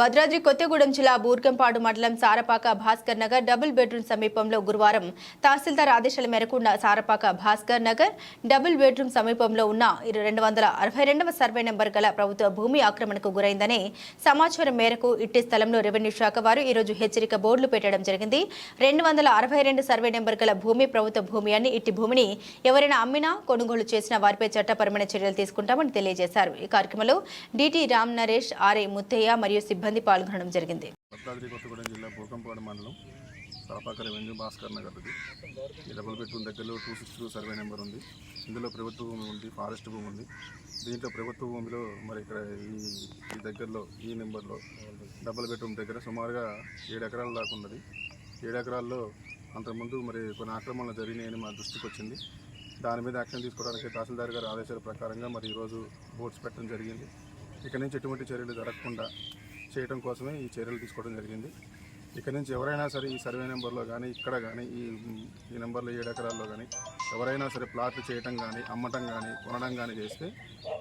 భద్రాద్రి కొత్తగూడెం జిల్లా బూర్గంపాడు మండలం Sarapaka Bhaskar Nagar double bedroom సమీపంలో గురువారం తహసీల్దార్ ఆదేశాల మేరకు సారపాక భాస్కర్ నగర్ డబుల్ బెడ్రూమ్ సమీపంలో ఉన్న రెండు వందల అరవై రెండవ సర్వే నెంబర్ గల ప్రభుత్వ భూమి ఆక్రమణకు గురైందని సమాచారం మేరకు ఇట్టి స్థలంలో రెవెన్యూ శాఖ వారు ఈరోజు హెచ్చరిక బోర్డులు పెట్టడం జరిగింది. రెండు వందల అరవై రెండు సర్వే నెంబర్ గల భూమి ప్రభుత్వ భూమి అని ఇట్టి భూమిని ఎవరైనా అమ్మినా కొనుగోలు చేసిన వారిపై చట్టపరమైన చర్యలు తీసుకుంటామని తెలియజేశారు. ఈ కార్యక్రమంలో డిటి రామ్ నరేష్ ఆర్ఏ ముత్తయ్య మరియు సిబ్బంది పాల్గొనడం జరిగింది. భద్రాద్రి కొత్తగూడెం జిల్లా భూకంపాడు మండలం సరపాక రెవెన్యూ భాస్కర్ నగర్ ఈ డబుల్ బెడ్రూమ్ దగ్గరలో two six two survey number ఉంది. ఇందులో ప్రభుత్వ భూమి ఉంది ఫారెస్ట్ భూమి ఉంది. దీంట్లో ప్రభుత్వ భూమిలో మరి ఇక్కడ ఈ ఈ దగ్గరలో ఈ నెంబర్లో డబుల్ బెడ్రూమ్ దగ్గర సుమారుగా ఏడు ఎకరాల దాకా ఉన్నది. ఏడు ఎకరాల్లో అంతకుముందు మరి కొన్ని ఆక్రమణలు జరిగినాయని మా దృష్టికి వచ్చింది. దాని మీద యాక్షన్ తీసుకోవడానికి తహసీల్దార్ గారి ఆదేశాల ప్రకారంగా మరి ఈరోజు బోర్డ్స్ పెట్టడం జరిగింది. ఇక నుంచి ఎటువంటి చర్యలు జరగకుండా చేయడం కోసమే ఈ చర్యలు తీసుకోవడం జరిగింది. ఇక్కడ నుంచి ఎవరైనా సరే ఈ సర్వే నెంబర్లో కానీ ఇక్కడ కానీ ఈ ఈ నెంబర్లో ఏడు ఎకరాల్లో కానీ ఎవరైనా సరే ప్లాట్లు చేయటం కానీ అమ్మటం కానీ కొనడం కానీ చేస్తే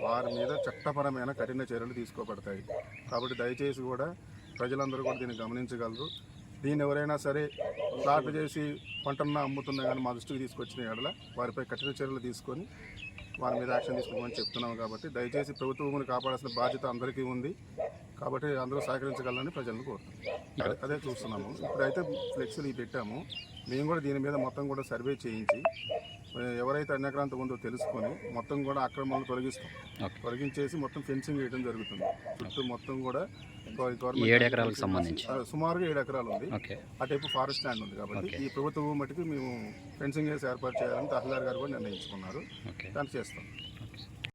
వారి మీద చట్టపరమైన కఠిన చర్యలు తీసుకోబడతాయి. కాబట్టి దయచేసి కూడా ప్రజలందరూ కూడా దీన్ని గమనించగలరు. దీన్ని ఎవరైనా సరే ప్లాట్లు చేసి పంటన్నా అమ్ముతున్నా కానీ మా దృష్టికి తీసుకొచ్చిన ఎడల వారిపై కఠిన చర్యలు తీసుకొని వారి మీద యాక్షన్ తీసుకోమని చెప్తున్నాం కాబట్టి దయచేసి ప్రభుత్వ భూమిని కాపాడాల్సిన బాధ్యత అందరికీ ఉంది. కాబట్టి అందరూ సహకరించగలరని ప్రజలను కోరుతున్నాం. అదే- చూస్తున్నాము. ఇప్పుడైతే ఫ్లెక్సీలు పెట్టాము. మేము కూడా దీని మీద మొత్తం కూడా సర్వే చేయించి ఎవరైతే అన్యక్రాంతం ఉందో తెలుసుకొని మొత్తం కూడా అక్రమాలను తొలగిస్తాం. తొలగించేసి మొత్తం ఫెన్సింగ్ వేయడం జరుగుతుంది. చుట్టూ మొత్తం కూడా ఏడు ఎకరాలకు సంబంధించి? సుమారుగా ఏడు ఎకరాలు ఉంది. అటువైపు ఫారెస్ట్ ల్యాండ్ ఉంది కాబట్టి ఈ ప్రభుత్వ మటుకు మేము ఫెన్సింగ్ వేసి ఏర్పాటు చేయాలని తహసీల్దార్ గారు కూడా నిర్ణయించుకున్నారు. దాన్ని చేస్తాం.